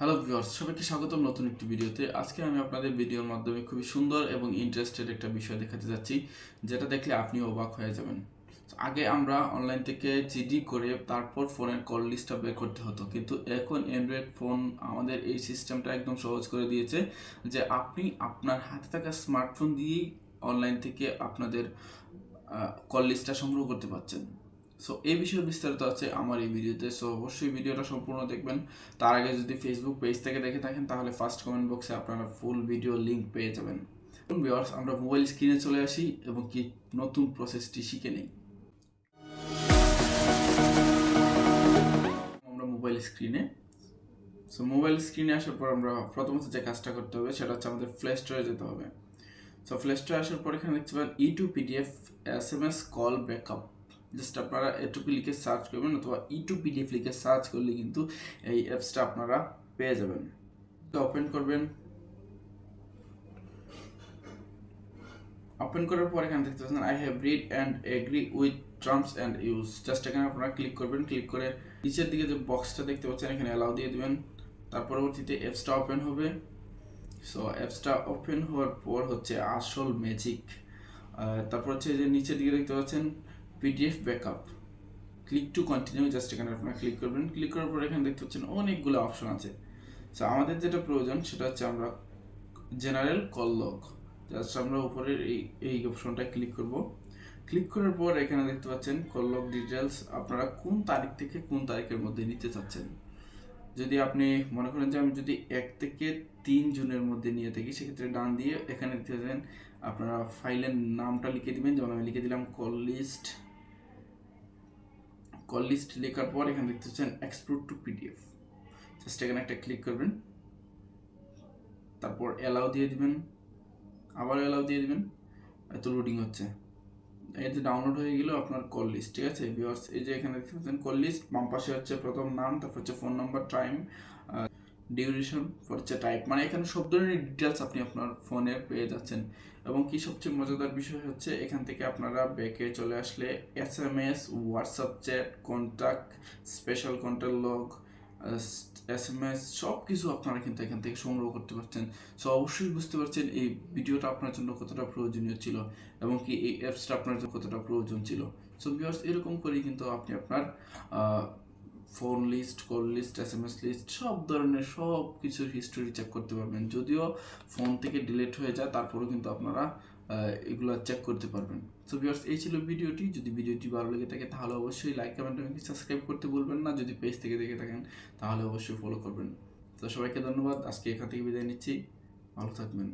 Hello viewers সবাইকে স্বাগতম নতুন একটি ভিডিওতে। আজকে আমি আপনাদের ভিডিওর মাধ্যমে খুবই সুন্দর এবং ইন্টারেস্টেড একটা বিষয় দেখাতে যাচ্ছি, যেটা দেখলে আপনি অবাক হয়ে যাবেন। আগে আমরা অনলাইন থেকে জিডি করে তারপর ফোনের কল লিস্টটা বের করতে হতো, কিন্তু এখন অ্যান্ড্রয়েড ফোন আমাদের এই সিস্টেমটা একদম সহজ করে দিয়েছে যে আপনি আপনার হাতে থাকা স্মার্টফোন দিয়েই অনলাইন থেকে আপনাদের কল লিস্টটা সংগ্রহ করতে পারছেন। সো এই বিষয়ে বিস্তারিত আছে আমার এই ভিডিওতে। সো অবশ্যই ভিডিওটা সম্পূর্ণ দেখবেন। তার আগে যদি ফেসবুক পেজ থেকে দেখে থাকেন, তাহলে ফার্স্ট কমেন্ট বক্সে আপনারা ফুল ভিডিও লিংক পেয়ে যাবেন। ভিউয়ার্স আমরা মোবাইল স্ক্রিনে চলে আসি এবং কি নতুন প্রসেসটি শিখে নেই। আমরা মোবাইল স্ক্রিনে সো মোবাইল স্ক্রিনে আসার পর আমরা প্রথমত যে কাজটা করতে হবে, সেটা হচ্ছে আমাদের প্লে স্টোরে যেতে হবে। সো প্লে স্টোরে আসার পর এখানে দেখতে পাবেন E to PDF S M S call backup just আপনারা এটুকু লিখে সার্চ করবেন অথবা ই টু পিডিএফ লিখে সার্চ করলে কিন্তু এই অ্যাপসটা আপনারা পেয়ে যাবেন। ওপেন করবেন। ওপেন করার পর এখানে দেখতে পাচ্ছেন I have read and agree with terms and use just এখানে আপনারা ক্লিক করবেন ক্লিক করে নিচের দিকে যে বক্সটা দেখতে পাচ্ছেন, এখানে অ্যালাউ দিয়ে দিবেন। তার পরবর্তীতে অ্যাপসটা ওপেন হবে। সো অ্যাপসটা ওপেন হওয়ার পর হচ্ছে আসল ম্যাজিক তারপর হচ্ছে যে নিচের দিকে দেখতে পাচ্ছেন PDF backup click to continue just এখানে আপনারা ক্লিক করবেন। ক্লিক করার পর এখানে দেখতে পাচ্ছেন অনেকগুলো অপশন আছে। সো আমাদের যেটা প্রয়োজন, সেটা হচ্ছে আমরা জেনারেল কল লগ জাস্ট আমরা উপরের এই এই অপশনটা ক্লিক করব। ক্লিক করার পর এখানে দেখতে পাচ্ছেন কল লগ ডিটেলস আপনারা কোন তারিখ থেকে কোন তারিখের মধ্যে নিতে চাচ্ছেন? যদি আপনি মনে করেন যে আমি যদি এক থেকে তিন জুনের মধ্যে নিয়ে থাকি, সেক্ষেত্রে ডান দিয়ে এখানে দিতে পারেন আপনারা ফাইলের নামটা লিখে দিবেন। যেমন আমি লিখে দিলাম কল লিস্ট কল লিস্ট লেখার পর এখানে দেখতে পাচ্ছেন এক্সপোর্ট টু পিডিএফ জাস্ট এখানে একটা ক্লিক করবেন। তারপর অ্যালাউ দিয়ে দিবেন। আবার অ্যালাউ দিয়ে দিবেন। এত লোডিং হচ্ছে। এই যে ডাউনলোড হয়ে গেল আপনার কল লিস্ট ঠিক আছে? ভিউয়ার্স এই যে এখানে দেখতে পাচ্ছেন কল লিস্ট বাম পাশে হচ্ছে প্রথম নাম, তারপর হচ্ছে ফোন নাম্বার টাইম ডিউরেশন হচ্ছে টাইপ মানে এখানে সব ধরনের ডিটেলস আপনি আপনার ফোনে পেয়ে যাচ্ছেন। এবং কি সবচেয়ে মজাদার বিষয় হচ্ছে, এখান থেকে আপনারা ব্যাকে চলে আসলে S M S WhatsApp chat contact special contact log S M S সব কিছু আপনারা কিন্তু এখান থেকে সংগ্রহ করতে পারছেন। সো অবশ্যই বুঝতে পারছেন এই ভিডিওটা আপনার জন্য কতটা প্রয়োজনীয় ছিল এবং কি এই অ্যাপসটা আপনার জন্য কতটা প্রয়োজন ছিল। সো ভিউয়ার্স এরকম করেই কিন্তু আপনি আপনার list call list S M S list সব ধরনের সব কিছুর হিস্টোরি চেক করতে পারবেন। যদিও ফোন থেকে ডিলিট হয়ে যায়, তারপরেও কিন্তু আপনারা এগুলো চেক করতে পারবেন। সো ভিউয়ার্স এই ছিল ভিডিওটি। যদি ভিডিওটি ভালো লেগে থাকে, তাহলে অবশ্যই লাইক কমেন্ট এবং সাবস্ক্রাইব করতে বলবেন না। যদি পেজ থেকে দেখে থাকেন, তাহলে অবশ্যই ফলো করবেন। তো সবাইকে ধন্যবাদ। আজকে এখান থেকে বিদায় নিচ্ছি। ভালো থাকবেন।